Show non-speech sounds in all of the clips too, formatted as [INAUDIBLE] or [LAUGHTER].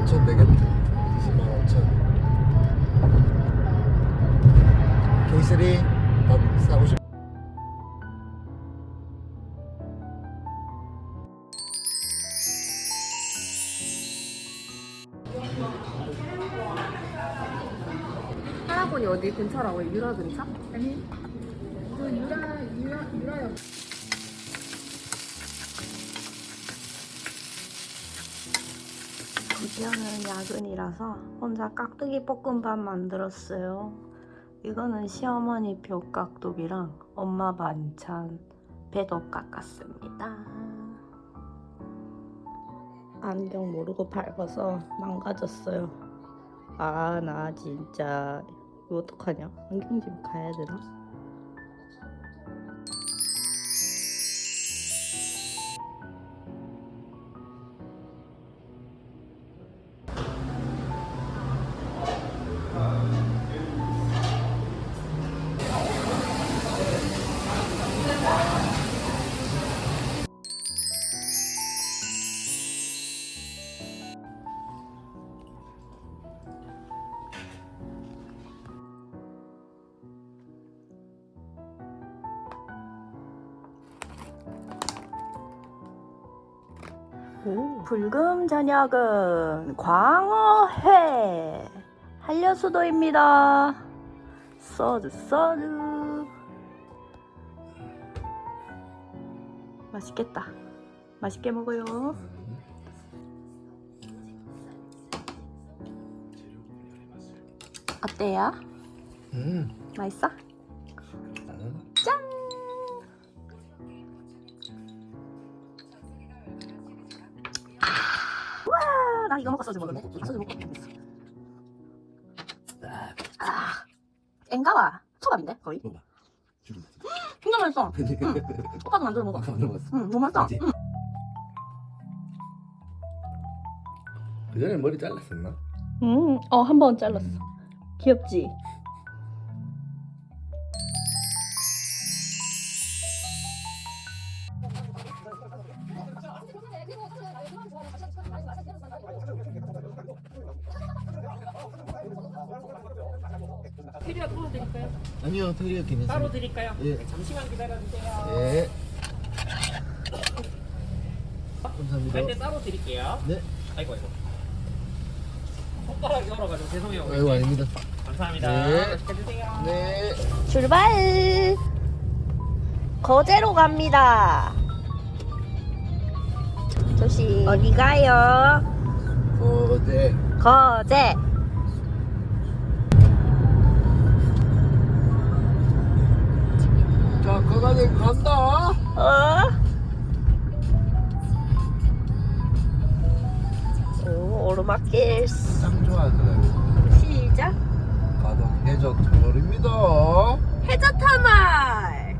5천 되겠다 20만 5천. K3 밥 싸고 싶 할아버지 어디 근처라고? 유라 근처? 아니 그 유라 유라 유라역 이거는 야근이라서 혼자 깍두기 볶음밥 만들었어요. 이거는 시어머니 표 깍두기랑 엄마 반찬 배도 깎았습니다. 안경 모르고 밟아서 망가졌어요. 아, 나 진짜 이거 어떡하냐? 안경 집 가야 되나? 불금 저녁은 광어회 한려수도입니다. 소주 소주 맛있겠다. 맛있게 먹어요. 어때요? 음. 맛있어? 이거 먹고 소주 먹을래? 소주 먹고. 아, 엥가와 초밥인데 거의. 먹어봐 진짜 맛있어. [LAUGHS] 응. 오빠도 만들어 먹어. 아까 먹었어 응, 너무 맛있다. 맞지? 응. 그 전에 머리 잘랐었나? 음, 어, 한 번 잘랐어. 귀엽지? 테리아 풀어드릴까요? 아니요 테리어 괜찮습니다 따로 드릴까요? 예. 네, 잠시만 기다려주세요. 예 감사합니다 할때 따로 드릴게요. 네 아이고 아이고. 손가락이 얼어가지고 죄송해요. 아이고 아닙니다 감사합니다. 네. 맛있게 드세요. 네 출발! 거제로 갑니다. 조심. 어디 가요? 어제 거제. 자 거가님 간다 어? 오, 오르막길 짱 좋아하더라고요 시작. 가덕 해적 터널입니다 해저 터널.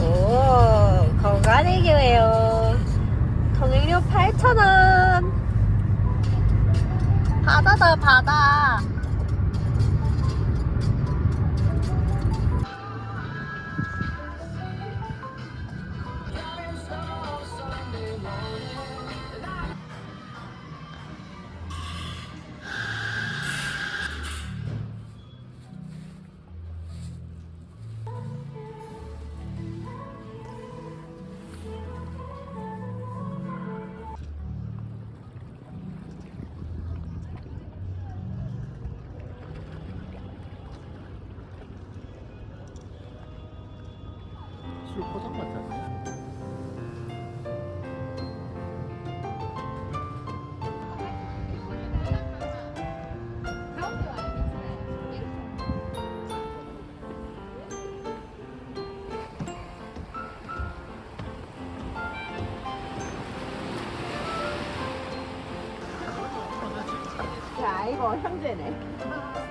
오, 건강해교예요. 통행료 8,000원. 바다다, 바다. 술 포장 같았네 야, 이거 형제네.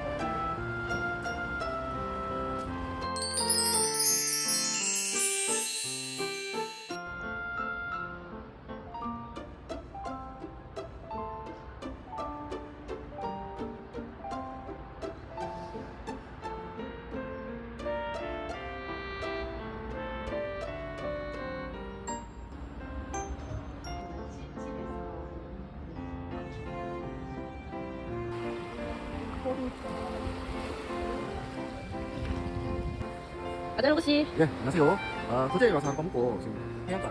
아자르고 씨. 예, 안녕하세요. 아, 호텔에 와서 한번 먹고 지금 해안가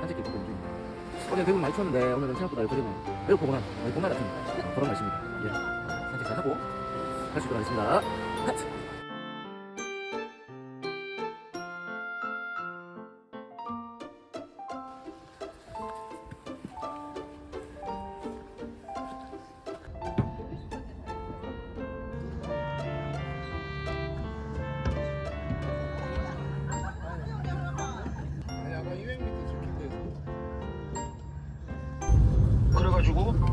산책길 걷고 있는 중입니다. 어제 대구는 많이 추웠는데 오늘은 생각보다 여기는 매우 포근한 거의 봄날 같은 어, 그런 날씨입니다. 예, 산책 잘 하고 갈수 있도록 하겠습니다.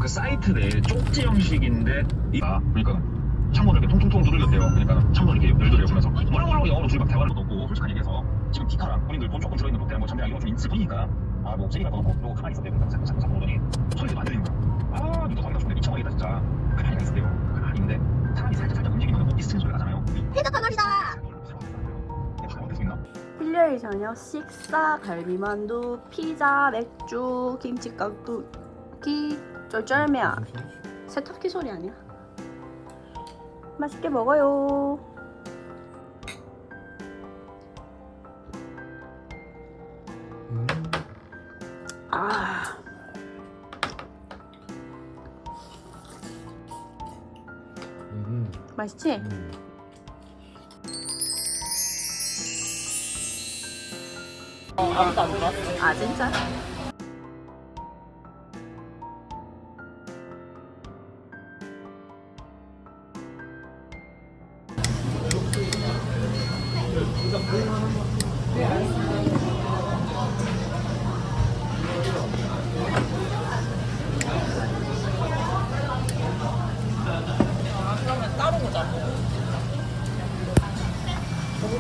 그 사이트 내에 쪽지 형식인데 이- 아 그러니까 창문을 이렇게 통통통 두들겼대요. 그러니까 창문을 이렇게 열두려 보면서. 뭐라고 뭐라고 영어로 둘이 막 대화를 넣고 솔직한 얘기해서 지금 디카랑 본인들 돈 조금 들어있는 롯데랑 뭐 잠대랑 이런 거 좀 있을 보니까. 아뭐 세리가 더 넣고 그러고 가만히 있었대요. 자꾸 자꾸 자꾸 보더니 소리도 안 들리는 거야. 아 눈도 가기가 좋네. 미쳐버리겠다 진짜. 가만히 있었대요. 가만히 있는데 사람이 살짝 살짝 움직이면 뭐 비스트는 소리가 나잖아요. 말이다. 있나? 일요일 저녁 식사 갈비만두 피자 맥주 김치 깍두 기 쫄쫄면 세탁기 소리 아니야? 맛있게 먹어요 아 음. 맛있지? 음. 아 진짜? 따로 보